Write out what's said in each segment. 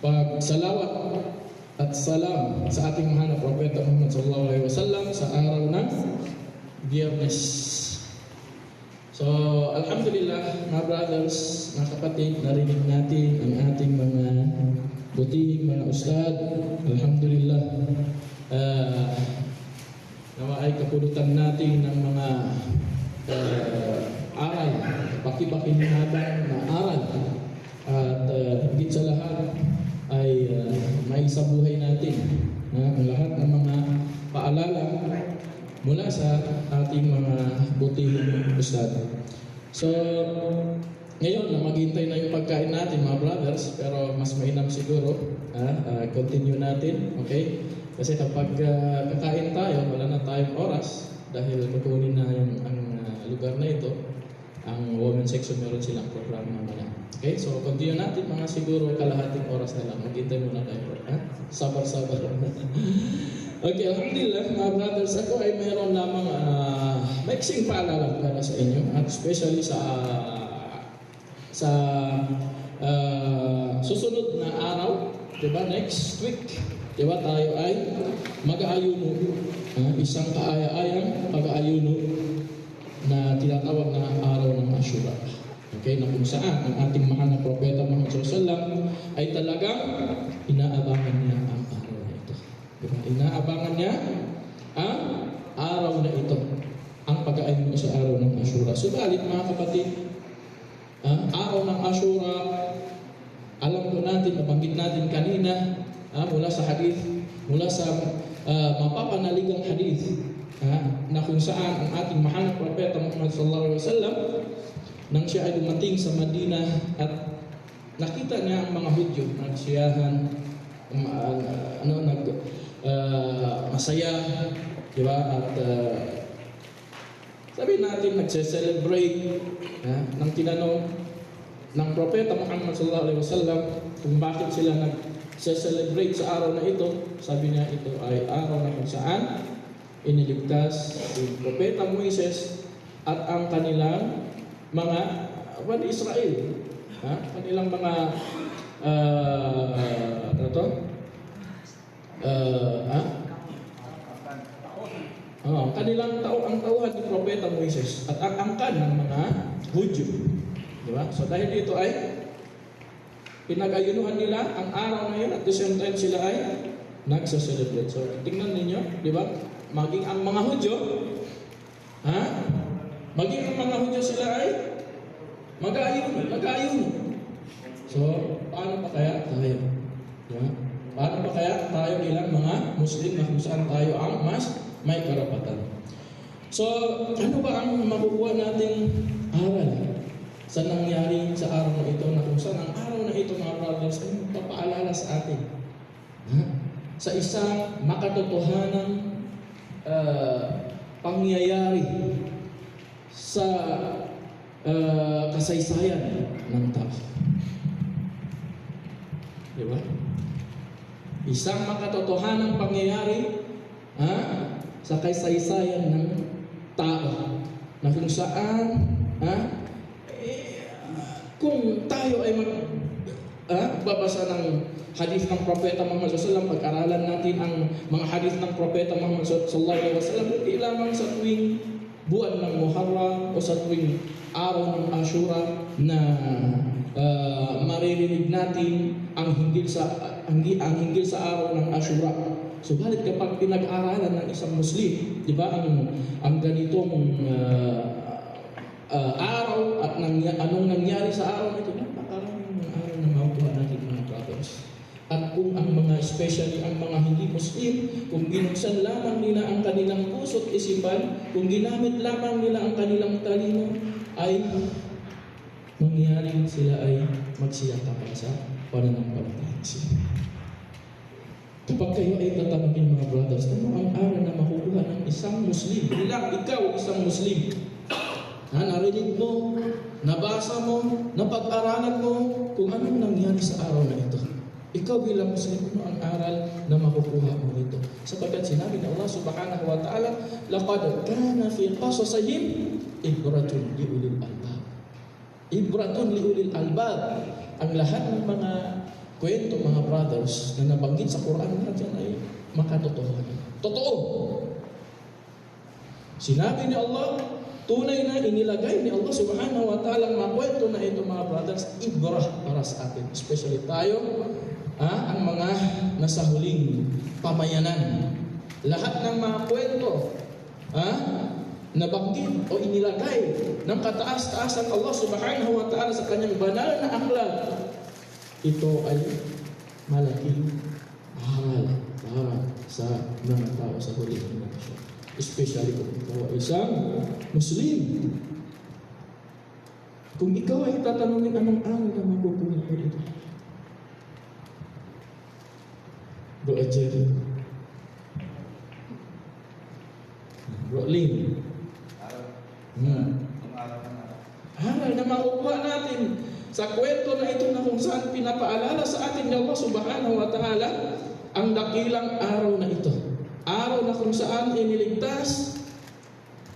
pagsalawat at salam sa ating mahal na propeta Muhammad sallallahu alaihi wasallam sa araw ng Biyernes. So, alhamdulillah, mga brothers, mga kapatid, narinig natin ang ating mga butihing mga ustad. Alhamdulillah. Uh, nawa ay kapulutan natin ng mga uh, aral, pakipakinabang na aral. At uh, higit sa lahat ay uh, may sa buhay natin na ang lahat ng mga paalala mula sa ating mga butihing ustad. So, ngayon na maghintay na yung pagkain natin mga brothers, pero mas mainam siguro, ah, ah, continue natin, okay? Kasi kapag ah, kakain tayo, wala na tayong oras dahil kukunin na yung ang ah, lugar na ito, ang women section meron silang programa mamaya. Okay, so continue natin mga siguro kalahating oras na lang. Maghintay muna tayo. Ha? Sabar-sabar. okay, alhamdulillah mga brothers, ako ay mayroon lamang uh, maiksing paalala para sa inyo at especially sa uh, sa uh, susunod na araw, 'di ba? Next week, 'di ba? Tayo ay mag-aayuno. Uh, isang kaaya-ayang pag-aayuno na tinatawag na araw ng Ashura. Okay, na kung saan ang ating mahal na propeta Muhammad SAW ay talagang inaabangan niya ang araw na ito. Diba? Inaabangan niya ang araw na ito, ang pag-aayuno sa araw ng Ashura. Subalit mga kapatid, ah, araw ng Ashura, alam ko natin, nabanggit natin kanina, ah, mula sa hadith, mula sa uh, mapapanaligang hadith, ah, na kung saan ang ating mahal na propeta Muhammad sallallahu alaihi wasallam nang siya ay dumating sa Madina at nakita niya ang mga Hudyo nagsiyahan um, uh, ano nag uh, masaya di ba? At uh, sabi natin nagse-celebrate uh, nang tinanong ng propeta Muhammad sallallahu alaihi wasallam kung bakit sila nag-celebrate sa araw na ito sabi niya ito ay araw na kung saan iniligtas si propeta Moises at ang kanilang mga Bani Israel. Ha? Kanilang mga uh, ano to? Uh, ha? Oh, kanilang tao ang tauhan ni Propeta Moises at ang angkan ng mga Hudyo. Di ba? So dahil ito ay pinag-ayunuhan nila ang araw na yun at the same time sila ay nagsa-celebrate. So tingnan ninyo, di ba? Maging ang mga Hudyo, ha? Maging ang mga Hudyo sila ay mag-aayun, mag-aayun. So, paano pa kaya tayo? Yeah. Paano pa kaya tayo bilang mga Muslim na kung saan tayo ang mas may karapatan? So, ano ba ang makukuha nating aral sa nangyari sa araw na ito na kung saan ang araw na ito mga brothers ay magpapaalala sa atin ha? sa isang makatotohanang uh, pangyayari sa uh, kasaysayan ng tao. Di ba? Isang makatotohanang pangyayari ha, sa kasaysayan ng tao na kung saan ha, eh, kung tayo ay mag ha, babasa ng hadith ng propeta Muhammad SAW, pag-aralan natin ang mga hadith ng propeta Muhammad SAW, hindi lamang sa tuwing buwan ng Muharram o sa tuwing araw ng Ashura na uh, maririnig natin ang hinggil sa ang, ang hinggil sa araw ng Ashura. Subalit kapag pinag-aralan ng isang Muslim, di ba ang ang ganitong uh, uh, araw at nang, anong nangyari sa araw nito, napakaraming mga araw na makukuha natin mga brothers. Kung ang mga, especially ang mga hindi Muslim, kung binuksan lamang nila ang kanilang puso't isipan, kung ginamit lamang nila ang kanilang talino, ay mangyaring sila ay magsiyatapan sa pananampalataya sila. Kapag kayo ay tatanungin mga brothers, ano ang aral na makukuha ng isang Muslim? Bilang ikaw isang Muslim, na narinig mo, nabasa mo, napag-aralan mo kung anong nangyari sa araw na ito. Ikaw bilang Muslim, ano ang aral na makukuha mo nito? Sapagkat sinabi ng Allah subhanahu wa ta'ala, لَقَدْ كَانَ فِي قَصَصَهِمْ إِبْرَةٌ لِأُولِي الْأَلْبَابِ Ibratun liulil albab. Ang lahat ng mga kwento mga brothers na nabanggit sa Quran lahat yan ay makatotohanan. Totoo. Sinabi ni Allah, tunay na inilagay ni Allah subhanahu wa ta'ala ang mga kwento na ito mga brothers, ibrah para sa atin. Especially tayo, ah, ang mga nasa huling pamayanan. Lahat ng mga kwento, ah, nabanggit o inilagay ng kataas-taasan Allah subhanahu wa ta'ala sa kanyang banal na aklat, ito ay malaking mahal para sa mga tao sa huling henerasyon. Especially kung ikaw ay isang Muslim. Kung ikaw ay tatanungin anong aral na makukuha ko dito. Bro Lin. Hmm. Aral na makukuha natin sa kwento na ito na kung saan pinapaalala sa atin ni Allah subhanahu wa ta'ala ang dakilang araw na ito. Araw na kung saan iniligtas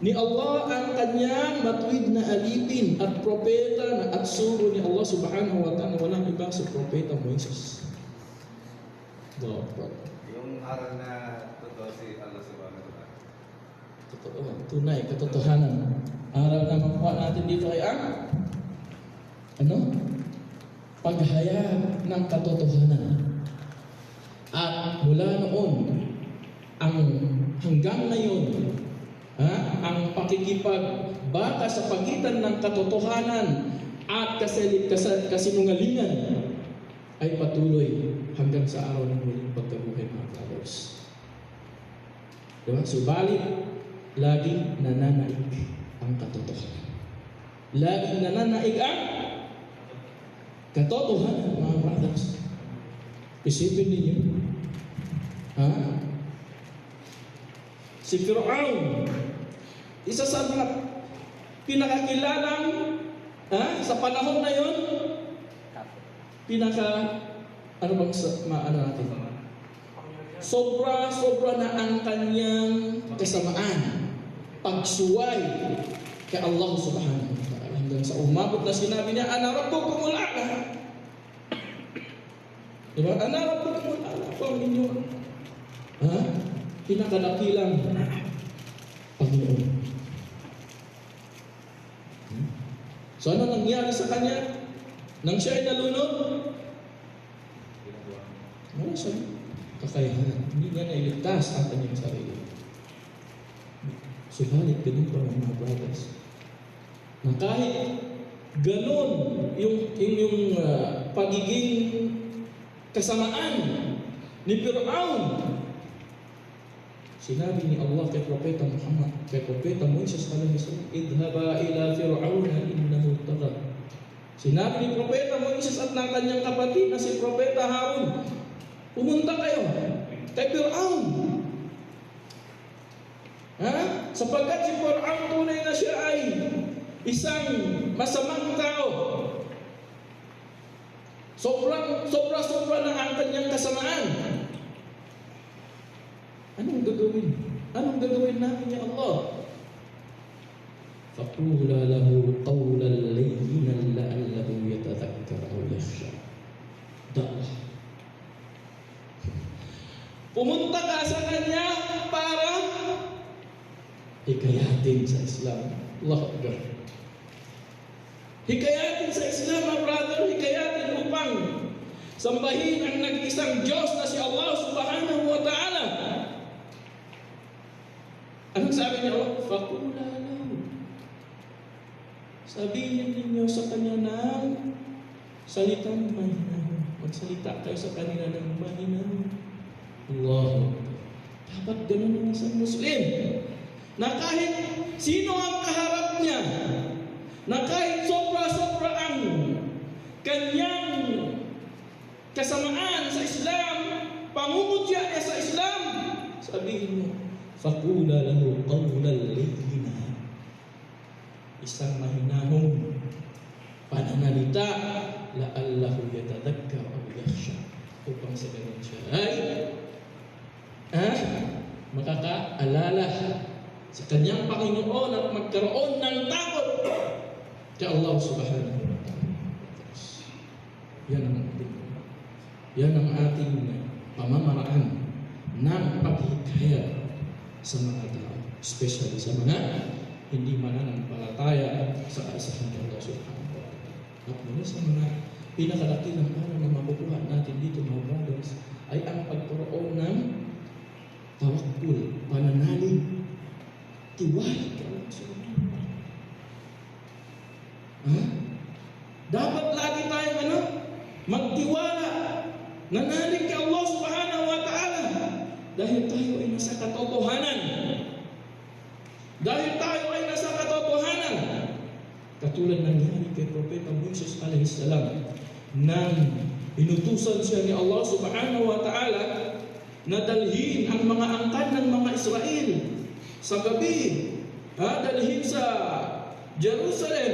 ni Allah ang kanyang matuwid na alipin at propeta na at suro ni Allah subhanahu wa ta'ala walang iba sa propeta Moises. Dapat. Yung aral na totoo si Allah subhanahu wa ta'ala. Totoo, tunay, katotohanan. Aral na makuha natin dito ay ang ano? Paghayag ng katotohanan. At mula noon, ang hanggang ngayon, ha, ang pakikipagbaka sa pagitan ng katotohanan at kasinungalingan ay patuloy hanggang sa araw ng muling pagkabuhay mga brothers. Diba? Subalit, laging nananaig ang katotohanan. Laging nananaig ang katotohanan, mga brothers. Isipin ninyo, ha? Si Fir'aun, isa sa mga pinakakilalang ha, sa panahon na yon, pinaka, ano bang sa, maano natin? Sobra, sobra na ang kanyang kasamaan. Pagsuway kay Allah subhanahu wa ta'ala. Hanggang sa umabot na sinabi niya, Ana rabbukumul a'la. Diba? Ana rabbukumul a'la. Ako ang inyong ha? pinakadakilang Panginoon. So ano nangyari sa kanya? Nang siya ay nalunod, wala siya kakayahan. Hindi niya nailigtas ang kanyang sarili. Subalit, ganun pa mga brothers. Na kahit ganun yung, yung, yung uh, pagiging kasamaan ni Fir'aun, sinabi ni Allah kay Propeta Muhammad, kay Propeta Moises alaihi salam, idhaba ila Fir'auna innahu tagha. Sinabi ni Propeta Moises at ng kanyang kapatid na si Propeta Harun, pumunta kayo kay Fir'aun. Ha? Sapagkat si Fir'aun tunay na siya ay isang masamang tao. Sobrang, sobra-sobra na ang kanyang kasamaan. Anong gagawin? Anong gagawin namin ni Allah? فقولا له قولا لينا لعله يتذكر أو يخشى دعوة Pumunta ka para hikayatin sa Islam. Allah Akbar. Hikayatin sa Islam, my brother, hikayatin upang sambahin ang nag-isang Diyos na si Allah subhanahu wa ta'ala. Anong sabi niya? Oh, Fakula. Sabihin ninyo sa kanya ng salitang mahinaw. Magsalita kayo sa kanila ng mahinaw. Allah. Dapat ganun ang isang Muslim. Na kahit sino ang kaharap niya, na kahit sobra-sobra ang kanyang kasamaan sa Islam, pangungutya niya sa Islam, sabihin mo, fakula lahu qawlan layyina. Isang mahinahong pananalita, la'allahu yatadhakkar aw yakhsha. Upang sa ganun siya ay ah, makakaalala sa kanyang Panginoon at magkaroon ng takot kay Allah subhanahu wa ta'ala. Yan ang ating Yan ang ating pamamaraan ng paghikayat sa mga tao, especially sa mga hindi mananampalataya sa kaisahan ng Allah subhanahu wa ta'ala. At muna sa mga pinakadakilang araw na makukuha natin dito mga brothers ay ang pagturoon ng tawakkul, pananalig, tiwala subhanahu wa ta'ala. Ha? Dapat lagi tayong ano? Magtiwala. Nanalig kay Allah subhanahu wa ta'ala. Dahil tayo ay nasa katotohanan. Dahil tayo ay nasa katotohanan. Katulad nangyari kay Propeta Moses alaihissalam nang inutusan siya ni Allah subhanahu wa ta'ala na dalhin ang mga angkan ng mga Israel sa gabi. Ha? Dalhin sa Jerusalem.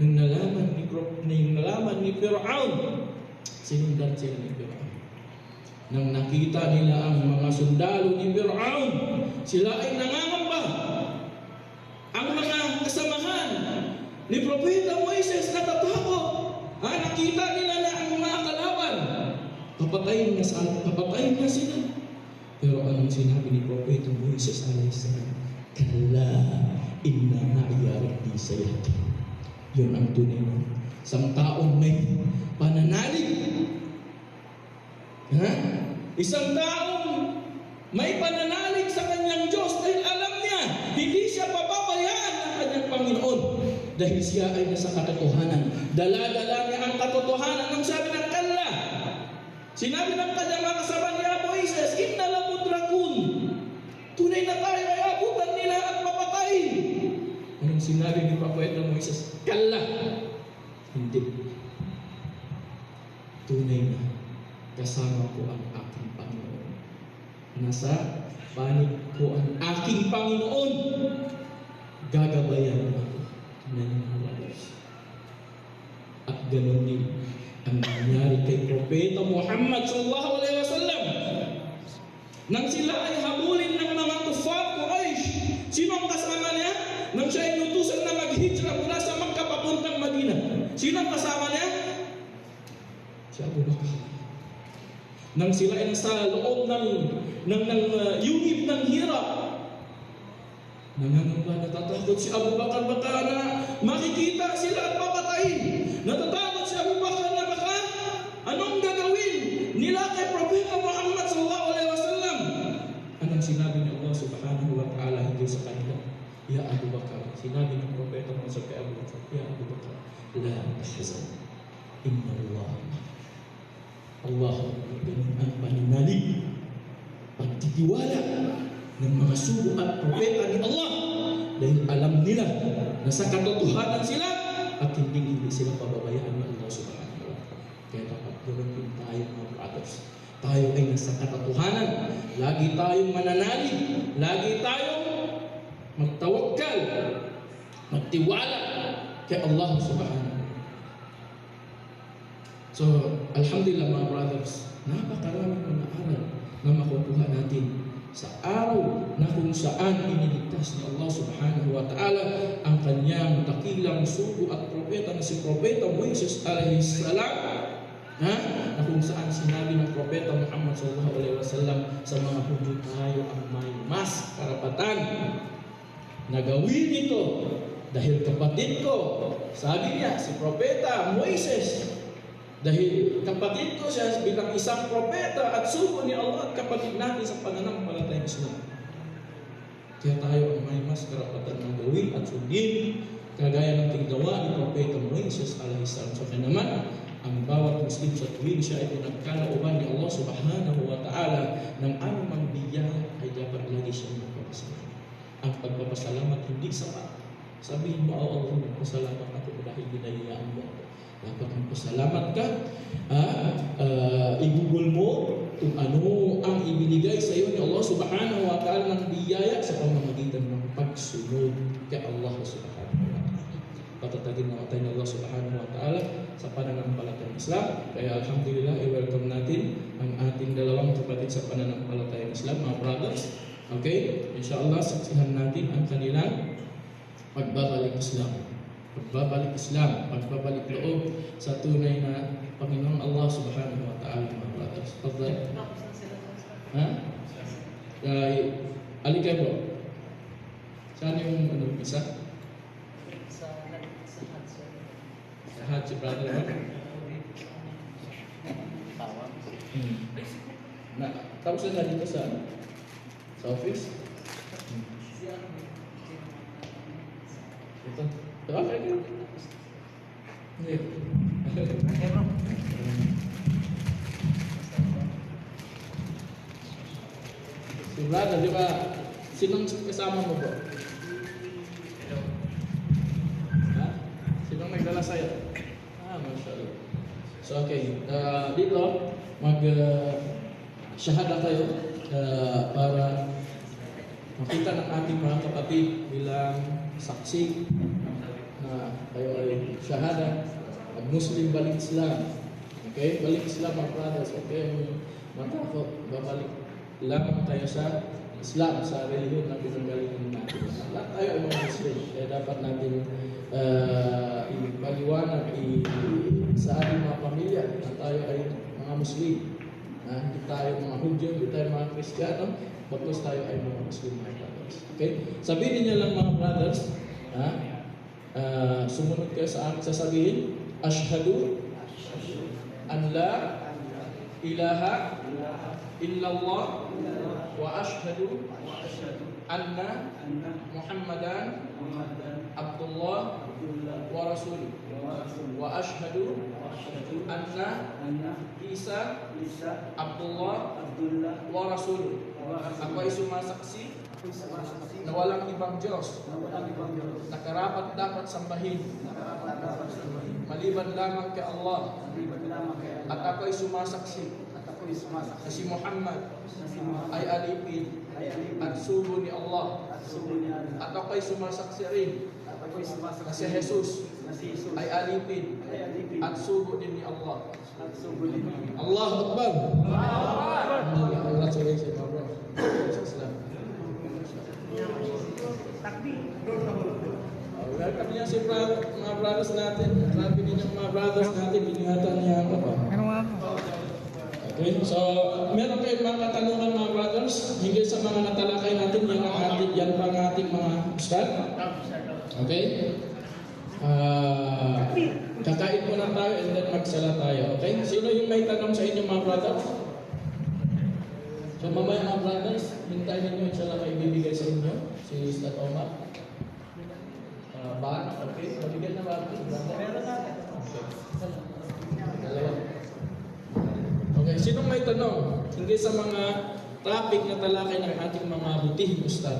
Nung nalaman ni, nung nalaman ni Fir'aun, sinundan sila ni Fir'aun. Nang nakita nila ang mga sundalo ni Fir'aun, sila ay nangangamba. Ang mga kasamahan ni Propeta Moises natatakot. Ha, nakita nila na ang mga kalaban. Papatayin na, sa, papatayin na sila. Pero anong sinabi ni Propeta Moises a.s. Kala, inna ma'iya rabbi sayati. Yun ang tunay na isang taong may pananalig. Ha? Isang taong may pananalig sa kanyang Diyos dahil alam niya, hindi siya papabayaan ng kanyang Panginoon. Dahil siya ay nasa katotohanan. Dala-dala niya ang katotohanan ng sabi ng kalla. Sinabi ng kanyang mga kasama niya, Moises, inna lamudrakun. Tunay na tayo ay abutan nila at papatayin. Anong sinabi ni Propeta Moises? Kalla. Hindi. Tunay na kasama ko ang aking Panginoon. Nasa panig ko ang aking Panginoon. Gagabayan ako ng halos. At ganun din ang nangyari kay Propeta Muhammad sallallahu alaihi wasallam. Nang sila ay habulin ng mga kufar Quraysh, sino ang kasama niya? Nang siya ay inutusan na maghijra mula sa Makkah papuntang Madina. Sino ang kasama niya? Si Abu Bakar. Nang sila ay nasa loob ng ng, ng uh, yungib ng hirap, Nangangamba, natatakot si Abu Bakar baka na makikita sila at papatayin. Natatakot si Abu Bakar na baka anong gagawin nila kay Propeta Muhammad sallallahu alaihi wasallam. Anong sinabi ni Allah subhanahu wa ta'ala hindi sa kanila? Ya Abu Bakar, sinabi ng Propeta Muhammad kay Abu Bakar, Ya Abu Bakar, la tahzan. Inna Allah Allah ganun ang pananalig pagtitiwala ng mga sugo at propeta ni Allah dahil alam nila na sa katotohanan sila at hindi hindi sila pababayaan ng Allah subhanahu wa ta'ala. Kaya dapat gawin din tayo mga brothers. Tayo ay nasa katotohanan. Lagi tayong mananalig. Lagi tayong magtawakkal. Magtiwala kay Allah subhanahu. So, Alhamdulillah mga brothers, napakaraming mga aral na makukuha natin sa araw na kung saan iniligtas ni Allah subhanahu wa ta'ala ang kanyang dakilang sugo at propeta na si Propeta Moises alayhi salam ha? na kung saan sinabi ng Propeta Muhammad sallallahu alaihi wasallam sa mga Hudyo tayo ang may mas karapatan na gawin ito dahil kapatid ko sabi niya si Propeta Moises dahil kapatid ko siya bilang isang propeta at sugo ni Allah at kapatid natin sa pananampalatayang Islam. Kaya tayo ang may mas karapatan na gawin at sundin kagaya ng tinggawa ni Propeta Moises alaihissalam. So kaya naman, ang bawat Muslim sa tuwing siya ay pinagkalooban ni Allah subhanahu wa ta'ala ng anumang biyaya ay dapat lagi siyang magpapasalamat. Ang pagpapasalamat hindi sapat. Sabihin mo, oh Allah, magpasalamat ako dahil binayaan mo ako. Dapat magpasalamat ka. Ha? Uh, igugol mo kung ano ang ibinigay sa iyo ni Allah subhanahu wa ta'ala ng biyaya sa pamamagitan ng pagsunod kay Allah subhanahu wa ta'ala. Patatagin na tayo ng Allah subhanahu wa ta'ala sa pananampalatayang Islam. Kaya alhamdulillah, i-welcome natin ang ating dalawang kapatid sa pananampalatayang Islam, mga brothers. Okay? Inshallah, saksihan natin ang kanilang pagbabalik Islam pagbabalik Islam, pagbabalik loob sa satu na Panginoon Allah Subhanahu wa taala mga brothers. Ha? Ay ya, alikay po. Saan yung ano isa? Sa sa Haji brother. Hmm. Nah, tapos na dito sa sa office. Hmm. Ito. Okay, okay. Hindi. Si brother, di ba? Sinong kasama mo bro? Ha? Sinong nagdala sa'yo? Ah, mashallah. So okay, uh, dito mag uh, shahada tayo uh, para makita ng ating mga kapatid bilang saksi na tayo ay shahada at Muslim balik Islam. Okay, balik Islam mga brothers. Okay, matakot, babalik lamang tayo sa Islam, sa relihiyon na pinanggalingan natin. Lahat tayo ay mga Muslim, kaya dapat natin uh, ipaliwanag i- sa ating mga pamilya na tayo ay mga Muslim. Na hindi tayo mga Hudyo, hindi tayo mga Kristiyano, bagkus tayo ay mga Muslim mga brothers. Okay? Sabihin niya lang mga brothers, ha? Ah, sumunod kayo sa akin sasabihin, Ashhadu an la ilaha illallah wa ashhadu anna Muhammadan Abdullah wa Rasul wa ashhadu anna Isa Abdullah wa Rasul ako ay sumasaksi na walang ibang Diyos. Na karapat dapat sambahin. Maliban lamang kay Allah. At ako ay sumasaksi. Na si Muhammad ay alipin. At sugo ni Allah. At ako ay sumasaksi rin. Na si Jesus ay alipin. At sugo din ni Allah. Allah Akbar. Allah Congratulations bro Islam Uh, welcome niya si bro- mga brothers natin. Grabe din yung mga brothers natin. Iningatan niya ako. Ano nga? Okay, so meron kayong mga katanungan mga brothers hingga sa mga natalakay natin yan ang ating yan pa ang ating mga ustad. Okay? Ah, kakain muna tayo and then magsala tayo. Okay? Sino yung may tanong sa inyo mga brothers? So mamaya mga brothers, hintayin ninyo inshallah may bibigay sa inyo si Ustad Omar. Uh, ba? Okay? Mabigyan na ba? Meron natin. Okay. Dalawa. Okay, sinong may tanong hinggil sa mga topic na talakay ng ating mga butihing ustad?